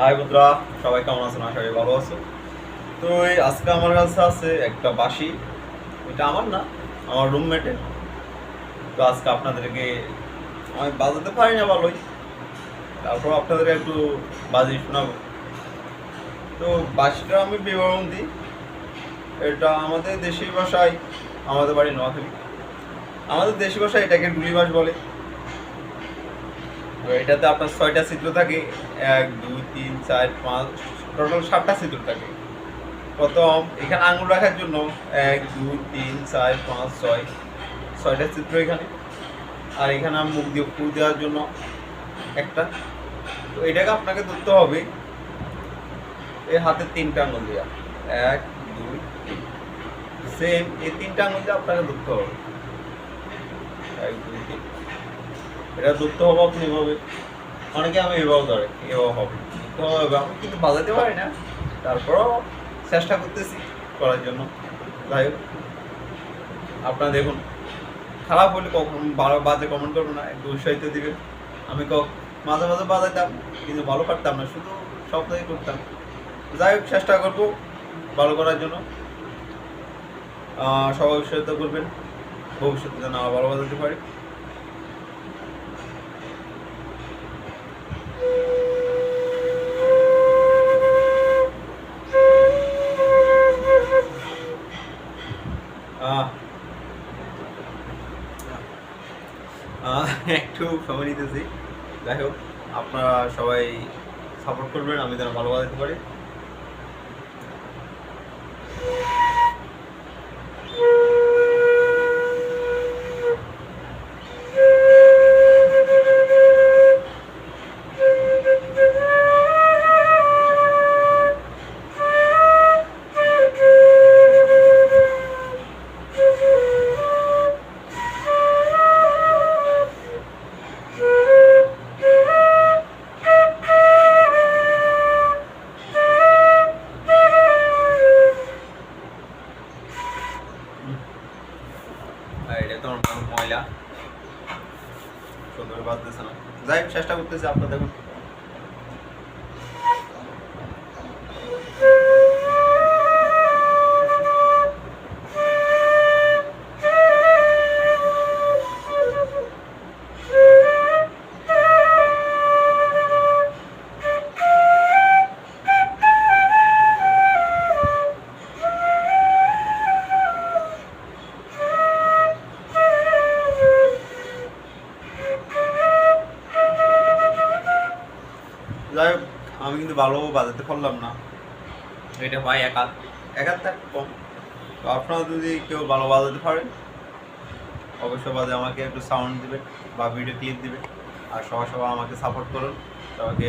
High বন্ধুরা, সবাই কেমন আছেন? আশা করি ভালো আছো তো এই আজকে আমার কাছে আছে একটা বাঁশি। এটা আমার না, আমার রুমমেটের। তো আজকে আপনাদেরকে আমি বাজাতে পারি না ভালোই। তারপর আপনাদেরকে একটু বাজি শোনাবো। তো বাঁশিটা আমি বিবরণ দিই। এটা আমাদের দেশি ভাষায়, আমাদের বাড়ি নোয়াখালী। আমাদের দেশি ভাষায় এটাকে ডুলি বাঁশ বলে এটাতে আপনার ছয়টা চিত্র থাকে। এক, দুই, তিন, চার, পাঁচ টোটাল সাতটা চিত্র থাকে। প্রথম, এখানে আঙুল রাখার জন্য এক, দুই, তিন, চার, পাঁচ, ছয়, ছয়টা চিত্র এখানে। আর এখানে আমি মুখ দিয়ে ফুল দেওয়ার জন্য একটা। তো এটাকে আপনাকে ধরতে হবে এই হাতের তিনটা আঙুল দেওয়া এক, দুই তিন সেম এই তিনটা আঙুল দিয়ে আপনাকে ধরতে হবে। এক, দুই, তিন। এটা ধরতে হবে আপনি এভাবে। অনেকে আমি এভাবে ধরে, এভাবে হবে। তো কিন্তু বাজাতে পারি না। তারপরও চেষ্টা করতেছি করার জন্য। যাই হোক, আপনারা দেখুন, খারাপ হলে কখন ভালো বাজে কমেন্ট করব না, একটু উৎসাহিত দিবেন। আমি কক মাঝে মাঝে বাজাইতাম, কিন্তু ভালো পারতাম না, শুধু সপ্তাহে করতাম। যাই হোক, চেষ্টা করব ভালো করার জন্য। সবাই উৎসাহিত করবেন। ভবিষ্যতে যেন ভালো বাজাতে পারি। একটু সময় নিতেছি। যাই হোক আপনারা সবাই সাপোর্ট করবেন আমি যেন ভালো পারি। ময়লা। সুন্দর বাদ দিচ্ছে না। যাই চেষ্টা করতেছি আপনার দেখুন যাই হোক, আমি কিন্তু ভালো বাজাতে পারলাম না। এটা ভাই এক হাত এক কম। তো আপনারা যদি কেউ ভালো বাজাতে পারেন, অবশ্যই বাজে আমাকে একটু সাউন্ড দিবেন বা ভিডিও ক্লিপ দিবেন। আর সবাই সবাই আমাকে সাপোর্ট করুন সবাইকে